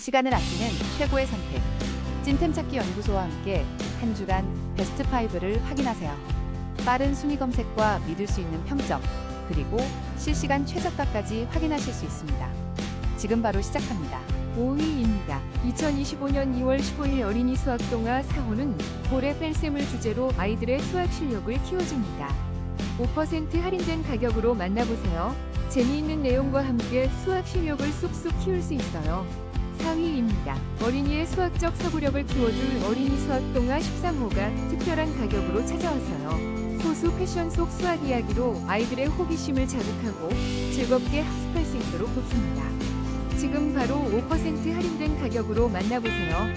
시간을 아끼는 최고의 선택. 찐템 찾기 연구소와 함께 한 주간 베스트 5를 확인하세요. 빠른 순위 검색과 믿을 수 있는 평점, 그리고 실시간 최저가까지 확인하실 수 있습니다. 지금 바로 시작합니다. 5위입니다. 2025년 2월 15일 어린이 수학 동화 4호는 볼의 뺄셈을 주제로 아이들의 수학 실력을 키워줍니다. 5% 할인된 가격으로 만나보세요. 재미있는 내용과 함께 수학 실력을 쑥쑥 키울 수 있어요. 4위입니다. 어린이의 수학적 사고력을 키워줄 어린이 수학 동화 13호가 특별한 가격으로 찾아왔어요. 소수 패션 속 수학 이야기로 아이들의 호기심을 자극하고 즐겁게 학습할 수 있도록 돕습니다. 지금 바로 5% 할인된 가격으로 만나보세요.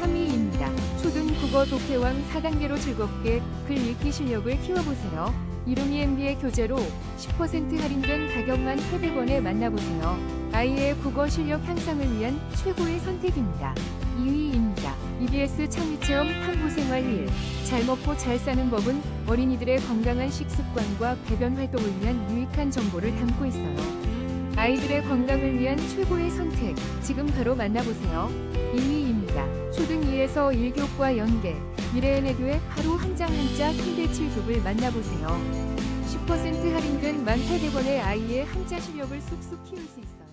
3위입니다. 초등 국어 독해왕 4단계로 즐겁게 글 읽기 실력을 키워보세요. 이름이 MB의 교재로 10% 할인된 가격만 800원에 만나보세요. 아이의 국어 실력 향상을 위한 최고의 선택입니다. 2위입니다. EBS 창의체험 탐구생활 1. 잘 먹고 잘 사는 법은 어린이들의 건강한 식습관과 배변 활동을 위한 유익한 정보를 담고 있어요. 아이들의 건강을 위한 최고의 선택. 지금 바로 만나보세요. 2위입니다. 초등 2에서 1교과 연계. 미래의 내교의 하루 한 장 한자 3대 7급을 만나보세요. 10% 할인된 1,800원의 아이의 한자 실력을 쑥쑥 키울 수 있어요.